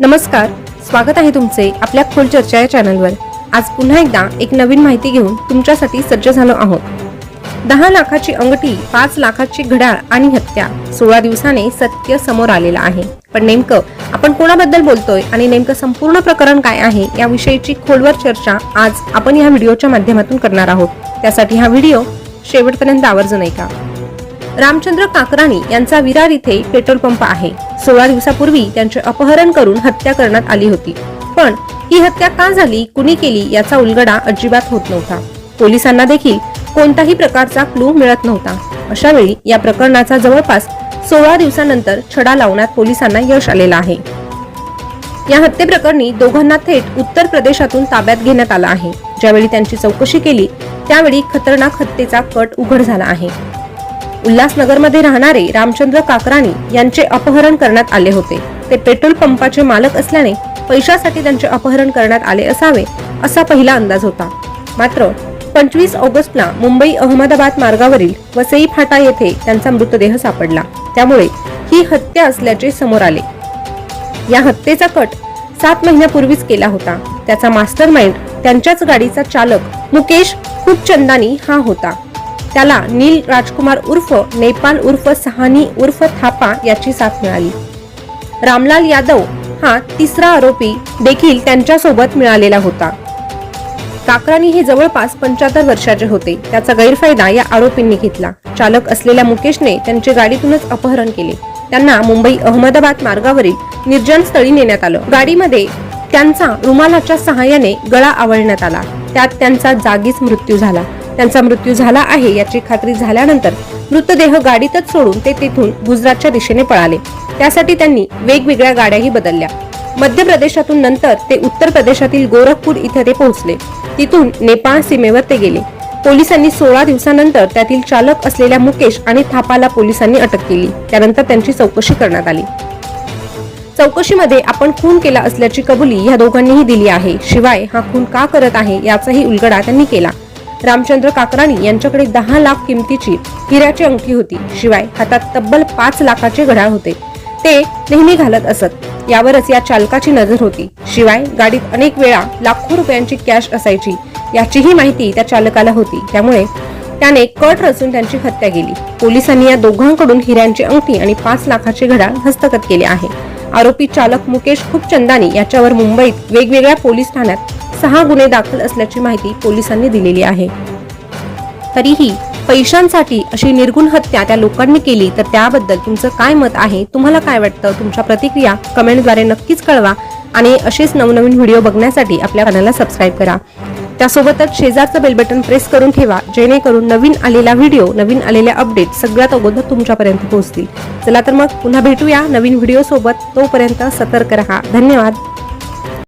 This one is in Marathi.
नमस्कार स्वागत आहे तुमचे आपल्या खोल चर्चा या चॅनलवर. आज पुन्हा एकदा एक नवीन माहिती घेऊन तुमच्यासाठी सज्ज झालो आहोत. दहा लाखाची अंगठी पाच लाखाची घड्याळ आणि हत्या सोळा दिवसाने सत्य समोर आलेलं आहे. पण नेमकं आपण कोणाबद्दल बोलतोय आणि नेमकं संपूर्ण प्रकरण काय आहे याविषयीची खोलवर चर्चा आज आपण या व्हिडिओच्या माध्यमातून करणार आहोत. त्यासाठी हा व्हिडिओ शेवटपर्यंत आवर्जून ऐका. रामचंद्र काकराणी यांचा विरार इथे पेट्रोल पंप आहे. सोळा दिवसापूर्वी त्यांचे अपहरण करून हत्या करण्यात आली होती. पण ही हत्या का झाली कुणी केली याचा उलगडा अजिबात होत नव्हता. पोलिसांना देखील कोणताही प्रकारचा क्लू मिळत नव्हता. अशा वेळी या प्रकरणाचा जवळपास सोळा दिवसानंतर छडा लावण्यात पोलिसांना यश आलेलं आहे. या हत्येप्रकरणी दोघांना थेट उत्तर प्रदेशातून ताब्यात घेण्यात आलं आहे. ज्यावेळी त्यांची चौकशी केली त्यावेळी खतरनाक हत्येचा कट उघड झाला आहे. उल्हासनगरमध्ये राहणारे रामचंद्र काकराणी यांचे अपहरण करण्यात आले होते. ते पेट्रोल पंपाचे मालक असल्याने पैशासाठी त्यांचे अपहरण करण्यात आले असावे असा पहिला अंदाज होता. मात्र पंचवीस ऑगस्टला मुंबई अहमदाबाद मार्गावरील वसई फाटा येथे त्यांचा मृतदेह सापडला. त्यामुळे ही हत्या असल्याचे समोर आले. या हत्येचा कट सात महिन्यापूर्वीच केला होता. त्याचा मास्टर माइंड त्यांच्याच गाडीचा चालक मुकेश खूपचंदानी हा होता. त्याला नील राजकुमार उर्फ नेपाल उर्फ सहानी उर्फ थापा याची साथ मिळाली. रामलाल यादव हा तिसरा आरोपी देखील त्यांच्यासोबत मिळालेला होता. काकरानी हे जवळपास पंच्याहत्तर वर्षाचे होते. त्याचा गैरफायदा या आरोपींनी घेतला. चालक असलेल्या मुकेशने त्यांचे गाडीतूनच अपहरण केले. त्यांना मुंबई अहमदाबाद मार्गावरील निर्जन स्थळी नेण्यात आलं. गाडीमध्ये त्यांचा रुमालाच्या सहाय्याने गळा आवळण्यात आला. त्यात त्यांचा जागीच मृत्यू झाला. त्यांचा मृत्यू झाला आहे. याची खात्री झाल्यानंतर मृतदेह गाडीतच सोडून ते तिथून गुजरातच्या दिशेने पळाले. त्यासाठी त्यांनी वेगवेगळ्या गाड्याही बदलल्या. मध्य प्रदेशातून नंतर ते उत्तर प्रदेशातील गोरखपूर इथे ते पोहोचले. तिथून नेपाळ सीमेवर ते गेले. पोलिसांनी सोळा दिवसानंतर त्यातील चालक असलेल्या मुकेश आणि थापाला पोलिसांनी अटक केली. त्यानंतर त्यांची चौकशी करण्यात आली. चौकशीमध्ये आपण खून केला असल्याची कबुली या दोघांनीही दिली आहे. शिवाय हा खून का करत आहे याचाही उलगडा त्यांनी केला. रामचंद्र काकराणी यांच्याकडे दहा लाख किमतीची हिऱ्याची अंगठी होती. शिवाय हातात तब्बल पाच लाखाचे घड्याळ होते. ते नेहमी घालत असत. यावरच या चालकाची नजर होती. शिवाय गाडीत अनेक वेळा लाखो रुपयांची कॅश असायची. याचीही माहिती त्या चालकाला होती. त्यामुळे त्याने कट रचून त्यांची हत्या केली. पोलिसांनी या दोघांकडून हिऱ्यांची अंगठी आणि पाच लाखाचे घड्याळ हस्तगत केले आहे. आरोपी चालक मुकेश खूपचंदानी याच्यावर मुंबईत वेगवेगळ्या पोलीस ठाण्यात सहा गुन्हे दाखल असल्याची माहिती पोलिसांनी दिलेली आहे. तरीही पैशांसाठी अशी निर्गुण हत्या त्या लोकांनी केली तर त्याबद्दल तुमचं काय मत आहे? तुम्हाला काय वाटतं? तुमच्या प्रतिक्रिया कमेंटद्वारे नक्कीच कळवा आणि असेच नवनवीन व्हिडिओ बघण्यासाठी आपल्या चॅनलला सबस्क्राईब करा. त्यासोबतच शेजारचं बेल बटन प्रेस करून ठेवा जेणेकरून नवीन आलेला व्हिडिओ नवीन आलेल्या अपडेट सगळ्यात अगोदर तुमच्यापर्यंत पोहोचतील. चला तर मग पुन्हा भेटूया नवीन व्हिडिओसोबत. तोपर्यंत सतर्क रहा. धन्यवाद.